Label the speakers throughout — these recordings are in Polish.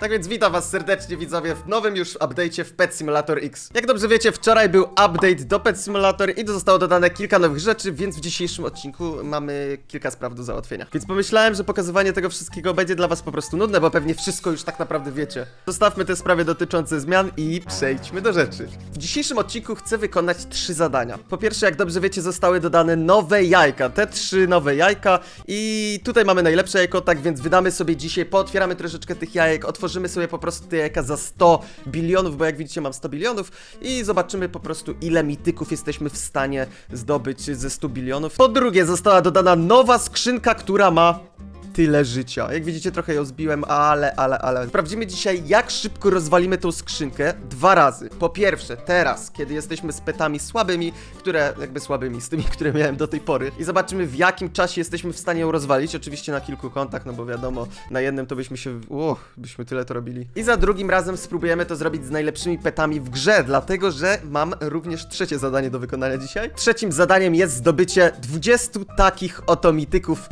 Speaker 1: Tak więc witam was serdecznie widzowie w nowym już update'cie w Pet Simulator X. Jak dobrze wiecie, wczoraj był update do Pet Simulator i zostało dodane kilka nowych rzeczy, więc w dzisiejszym odcinku mamy kilka spraw do załatwienia. Więc pomyślałem, że pokazywanie tego wszystkiego będzie dla was po prostu nudne, bo pewnie wszystko już tak naprawdę wiecie. Zostawmy te sprawy dotyczące zmian i przejdźmy do rzeczy. W dzisiejszym odcinku chcę wykonać trzy zadania. Po pierwsze, jak dobrze wiecie, zostały dodane nowe jajka. Te trzy nowe jajka i tutaj mamy najlepsze jajko, tak więc wydamy sobie dzisiaj, pootwieramy troszeczkę tych jajek, otworzymy sobie po prostu te jajka za 100 bilionów, bo jak widzicie mam 100 bilionów i zobaczymy po prostu ile mityków jesteśmy w stanie zdobyć ze 100 bilionów. Po drugie, została dodana nowa skrzynka, która ma tyle życia. Jak widzicie, trochę ją zbiłem, ale, ale, ale. Sprawdzimy dzisiaj, jak szybko rozwalimy tą skrzynkę dwa razy. Po pierwsze, teraz, kiedy jesteśmy z petami słabymi, które, jakby słabymi, z tymi, które miałem do tej pory. I zobaczymy, w jakim czasie jesteśmy w stanie ją rozwalić. Oczywiście na kilku kontach, no bo wiadomo, na jednym to byśmy się, uch, byśmy tyle to robili. I za drugim razem spróbujemy to zrobić z najlepszymi petami w grze, dlatego, że mam również trzecie zadanie do wykonania dzisiaj. Trzecim zadaniem jest zdobycie 20 takich oto mityków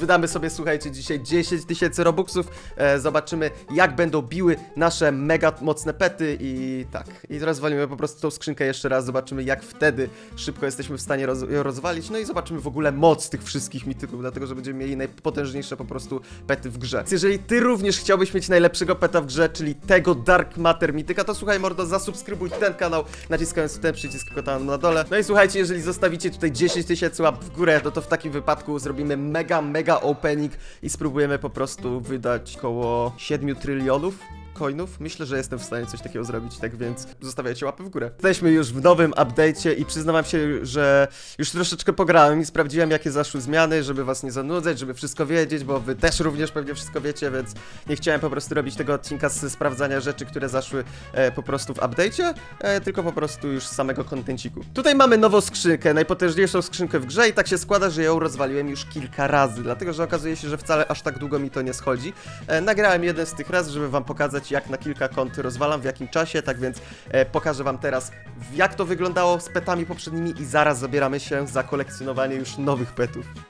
Speaker 1: Wydamy sobie, słuchajcie, dzisiaj 10 tysięcy robuxów. E, zobaczymy, jak będą biły nasze mega mocne pety i tak. I rozwalimy po prostu tą skrzynkę jeszcze raz. Zobaczymy, jak wtedy szybko jesteśmy w stanie roz ją rozwalić. No i zobaczymy w ogóle moc tych wszystkich mityków, dlatego że będziemy mieli najpotężniejsze po prostu pety w grze. Więc jeżeli ty również chciałbyś mieć najlepszego peta w grze, czyli tego Dark Matter mityka, to słuchaj, mordo, zasubskrybuj ten kanał, naciskając ten przycisk tam na dole. No i słuchajcie, jeżeli zostawicie tutaj 10 tysięcy łap w górę, no to w takim wypadku zrobimy mega, mega opening i spróbujemy po prostu wydać około 7 trylionów coinów. Myślę, że jestem w stanie coś takiego zrobić, tak więc zostawiajcie łapy w górę. Jesteśmy już w nowym update'cie i przyznawam się, że już troszeczkę pograłem i sprawdziłem, jakie zaszły zmiany, żeby was nie zanudzać, żeby wszystko wiedzieć, bo wy też również pewnie wszystko wiecie, więc nie chciałem po prostu robić tego odcinka z sprawdzania rzeczy, które zaszły e, po prostu w update'cie, e, tylko po prostu już z samego kontenciku. Tutaj mamy nową skrzynkę, najpotężniejszą skrzynkę w grze i tak się składa, że ją rozwaliłem już kilka razy, dlatego że okazuje się, że wcale aż tak długo mi to nie schodzi. E, nagrałem jeden z tych raz, żeby wam pokazać, jak na kilka kont rozwalam, w jakim czasie, tak więc e, pokażę wam teraz, jak to wyglądało z petami poprzednimi i zaraz zabieramy się za kolekcjonowanie już nowych petów.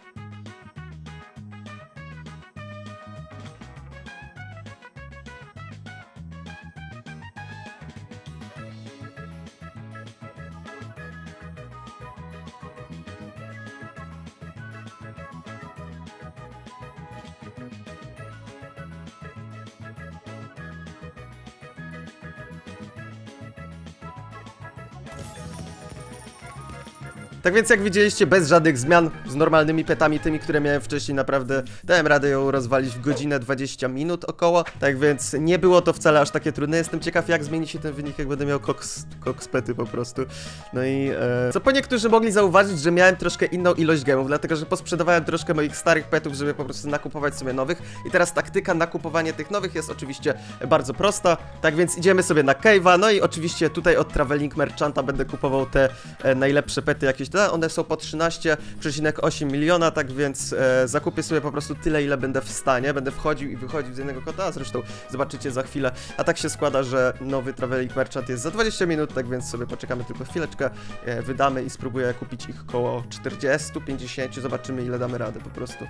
Speaker 1: Tak więc jak widzieliście, bez żadnych zmian, z normalnymi petami, tymi, które miałem wcześniej, naprawdę dałem radę ją rozwalić w godzinę 20 minut około. Tak więc nie było to wcale aż takie trudne. Jestem ciekaw, jak zmieni się ten wynik, jak będę miał koks, koks pety po prostu. No i e, co po niektórzy mogli zauważyć, że miałem troszkę inną ilość gemów, dlatego że posprzedawałem troszkę moich starych petów, żeby po prostu nakupować sobie nowych. I teraz taktyka nakupowania tych nowych jest oczywiście bardzo prosta. Tak więc idziemy sobie na Cave'a, no i oczywiście tutaj od Traveling Merchanta będę kupował te e, najlepsze pety jakieś, te, one są po 13,8 miliona, tak więc e, zakupię sobie po prostu tyle, ile będę w stanie. Będę wchodził i wychodził z jednego kota, a zresztą zobaczycie za chwilę. A tak się składa, że nowy Traveling Merchant jest za 20 minut, tak więc sobie poczekamy tylko chwileczkę, e, wydamy i spróbuję kupić ich około 40, 50, zobaczymy ile damy radę po prostu.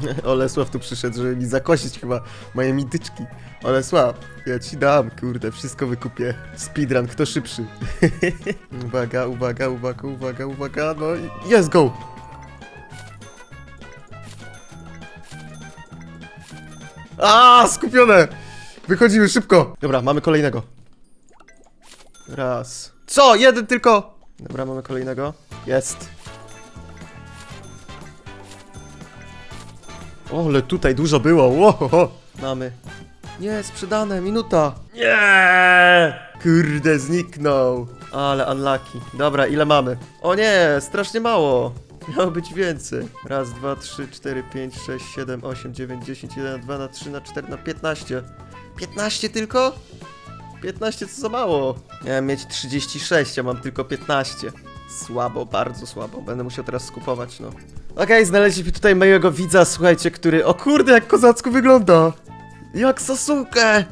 Speaker 1: Olesław tu przyszedł, żeby mi zakosić chyba moje mityczki. Olesław, ja ci dam, kurde, wszystko wykupię. Speedrun, kto szybszy? uwaga, uwaga, uwaga, uwaga, uwaga, no i jest go! A, skupione! Wychodzimy szybko! Dobra, mamy kolejnego. Raz. Co? Jeden tylko! Dobra, mamy kolejnego. Jest. O, ale tutaj dużo było. Ło, Mamy. Nie, sprzedane, minuta. Nie! Kurde, zniknął. Ale unlucky. Dobra, ile mamy? O nie, strasznie mało. Miało być więcej. Raz, dwa, trzy, cztery, pięć, sześć, siedem, osiem, dziewięć, dziesięć, jeden, dwa, na trzy, na cztery, na piętnaście. Piętnaście tylko? 15 to za mało. Miałem mieć 36, a mam tylko 15. Słabo, bardzo słabo. Będę musiał teraz skupować, no. Okej, znaleźliśmy tutaj mojego widza, słuchajcie, który... O kurde, jak kozacko wygląda! Jak sosukę!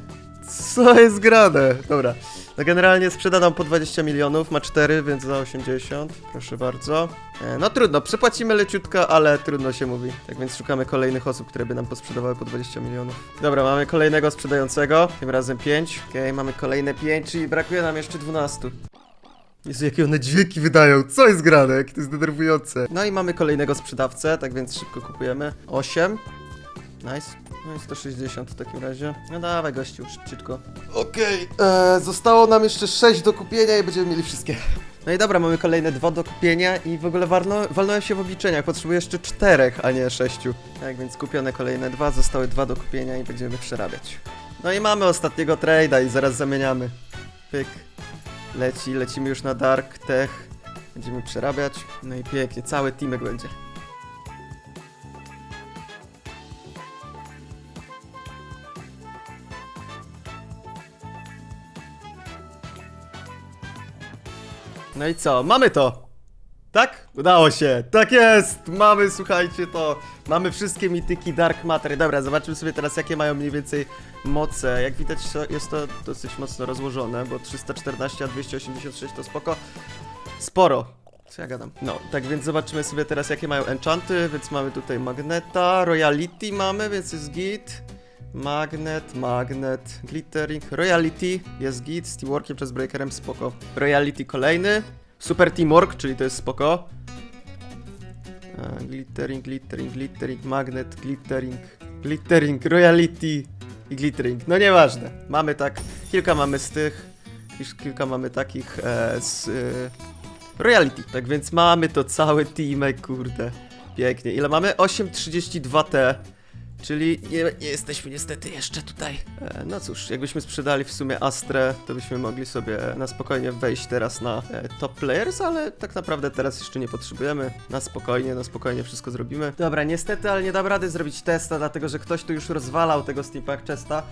Speaker 1: Co jest grane? Dobra, No generalnie sprzeda nam po 20 milionów, ma 4, więc za 80. Proszę bardzo. E, No trudno, przepłacimy leciutko, ale trudno się mówi. Tak więc szukamy kolejnych osób, które by nam posprzedawały po 20 milionów. Dobra, mamy kolejnego sprzedającego, tym razem 5. Okej, mamy kolejne 5, czyli brakuje nam jeszcze 12. Jezu, jakie one dźwięki wydają, co jest grane, jakie to jest denerwujące. No i mamy kolejnego sprzedawcę, tak więc szybko kupujemy. 8. Nice. No i 160 w takim razie. No dawaj gościu, szybciutko. Okej, okay, zostało nam jeszcze 6 do kupienia i będziemy mieli wszystkie. No i dobra, mamy kolejne dwa do kupienia i w ogóle walno, walnąłem się w obliczeniach, potrzebuję jeszcze czterech, a nie sześciu. Tak więc kupione kolejne dwa, zostały dwa do kupienia i będziemy przerabiać. No i mamy ostatniego trade'a i zaraz zamieniamy. Pyk. Leci, lecimy już na Dark Tech. Będziemy przerabiać. No i pięknie, cały teamek będzie. No i co? Mamy to! Tak? Udało się! Tak jest! Mamy, słuchajcie, to. Mamy wszystkie mityki Dark Matter. Dobra, zobaczmy sobie teraz, jakie mają mniej więcej moce. Jak widać, jest to dosyć mocno rozłożone, bo 314, a 286 to spoko. Sporo. Co ja gadam? No, tak więc zobaczymy sobie teraz, jakie mają enchanty. Więc mamy tutaj Magneta, Royalty mamy, więc jest git. Magnet, magnet, glittering, royalty, jest git, z teamworkiem przez breakerem, spoko. Royalty kolejny, super teamwork, czyli to jest spoko. A, glittering, glittering, glittering, magnet, glittering, glittering, royalty i glittering. No nieważne, mamy tak, kilka mamy z tych, już kilka mamy takich e, z e, royalty. Tak więc mamy to cały teamek, kurde. Pięknie. Ile mamy? 832T. Czyli nie, nie jesteśmy niestety jeszcze tutaj. E, no cóż, jakbyśmy sprzedali w sumie Astrę, to byśmy mogli sobie na spokojnie wejść teraz na e, top players, ale tak naprawdę teraz jeszcze nie potrzebujemy. Na spokojnie, na spokojnie wszystko zrobimy. Dobra, niestety, ale nie dam rady zrobić testa, dlatego że ktoś tu już rozwalał tego Steam Pack Chesta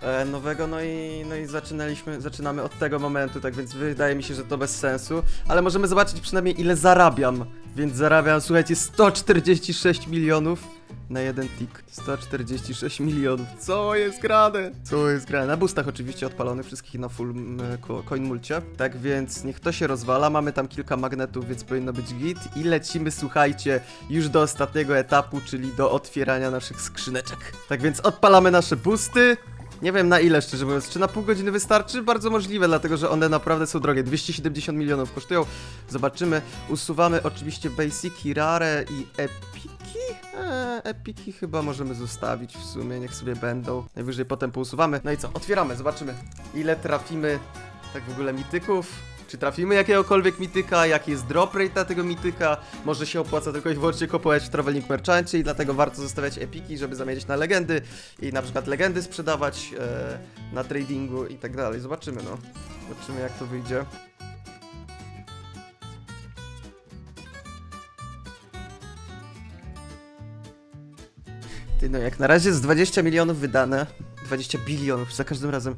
Speaker 1: e, nowego, no i, no i zaczynaliśmy, zaczynamy od tego momentu, tak więc wydaje mi się, że to bez sensu, ale możemy zobaczyć przynajmniej ile zarabiam. Więc zarabiam, słuchajcie, 146 milionów na jeden tik. 146 milionów. Co jest grane? Co jest grane? Na boostach oczywiście odpalony wszystkich na full coin mulcie. Tak więc niech to się rozwala. Mamy tam kilka magnetów, więc powinno być git. I lecimy, słuchajcie, już do ostatniego etapu, czyli do otwierania naszych skrzyneczek. Tak więc odpalamy nasze boosty. Nie wiem na ile, szczerze mówiąc. Czy na pół godziny wystarczy? Bardzo możliwe, dlatego że one naprawdę są drogie. 270 milionów kosztują. Zobaczymy. Usuwamy oczywiście Basiki, Rare i Epiki. Eee, epiki chyba możemy zostawić w sumie, niech sobie będą. Najwyżej potem pousuwamy. No i co? Otwieramy, zobaczymy. Ile trafimy tak w ogóle mityków. Czy trafimy jakiegokolwiek mityka, jaki jest drop rate tego mityka, może się opłaca tylko i wyłącznie kupować w Traveling Merchancie i dlatego warto zostawiać epiki, żeby zamienić na legendy i na przykład legendy sprzedawać e, na tradingu i tak dalej. Zobaczymy no. Zobaczymy jak to wyjdzie. No, jak na razie z 20 milionów wydane, 20 bilionów za każdym razem,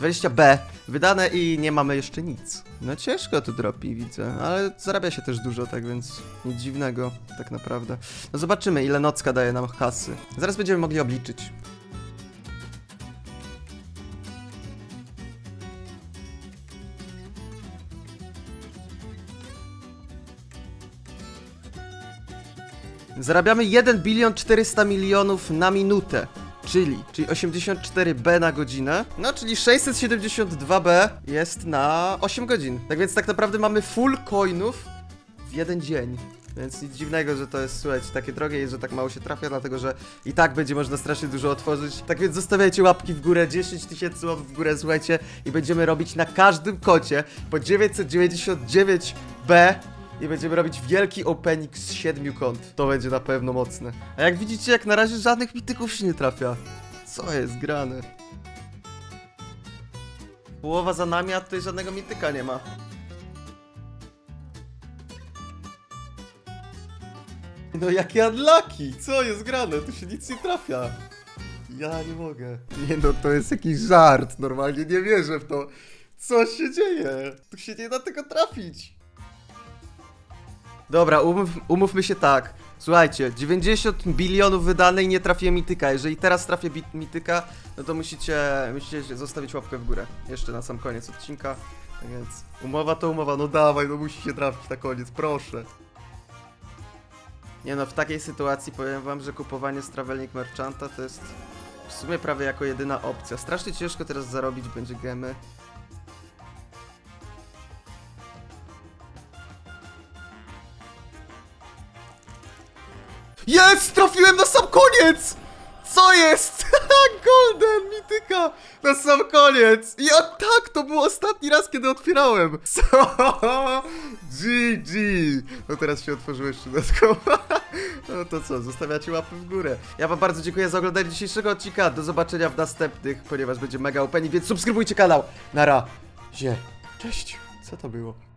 Speaker 1: 20B wydane i nie mamy jeszcze nic. No ciężko tu dropi, widzę, ale zarabia się też dużo, tak więc nic dziwnego, tak naprawdę. No zobaczymy, ile nocka daje nam kasy. Zaraz będziemy mogli obliczyć. Zarabiamy 1 bilion 400 milionów na minutę. Czyli, czyli 84B na godzinę. No, czyli 672B jest na 8 godzin. Tak więc tak naprawdę mamy full coinów w jeden dzień. Więc nic dziwnego, że to jest, słuchajcie, takie drogie i że tak mało się trafia, dlatego że i tak będzie można strasznie dużo otworzyć. Tak więc zostawiajcie łapki w górę, 10 tysięcy łap w górę, słuchajcie, i będziemy robić na każdym kocie po 999B i będziemy robić wielki opening z siedmiu kont. To będzie na pewno mocne. A jak widzicie, jak na razie żadnych mityków się nie trafia. Co jest grane? Połowa za nami, a tutaj żadnego mityka nie ma. No jakie unlucky! Co jest grane? Tu się nic nie trafia. Ja nie mogę. Nie no, to jest jakiś żart. Normalnie nie wierzę w to. Co się dzieje? Tu się nie da tego trafić. Dobra, umów, umówmy się tak. Słuchajcie, 90 bilionów wydane i nie trafię mityka. Jeżeli teraz trafię mityka, no to musicie, musicie zostawić łapkę w górę. Jeszcze na sam koniec odcinka. Tak więc umowa to umowa, no dawaj, no musi się trafić na koniec, proszę. Nie no, w takiej sytuacji powiem wam, że kupowanie z Travelnik Merchanta to jest w sumie prawie jako jedyna opcja. Strasznie ciężko teraz zarobić będzie gemy. Jest! Trafiłem na sam koniec! Co jest? Golden, mityka! Na sam koniec! Ja tak, to był ostatni raz, kiedy otwierałem! GG! No teraz się otworzyło jeszcze dodatkowo. No to co, zostawiacie łapy w górę. Ja wam bardzo dziękuję za oglądanie dzisiejszego odcinka. Do zobaczenia w następnych, ponieważ będzie mega opening, więc subskrybujcie kanał. Nara. Zie. Cześć. Co to było?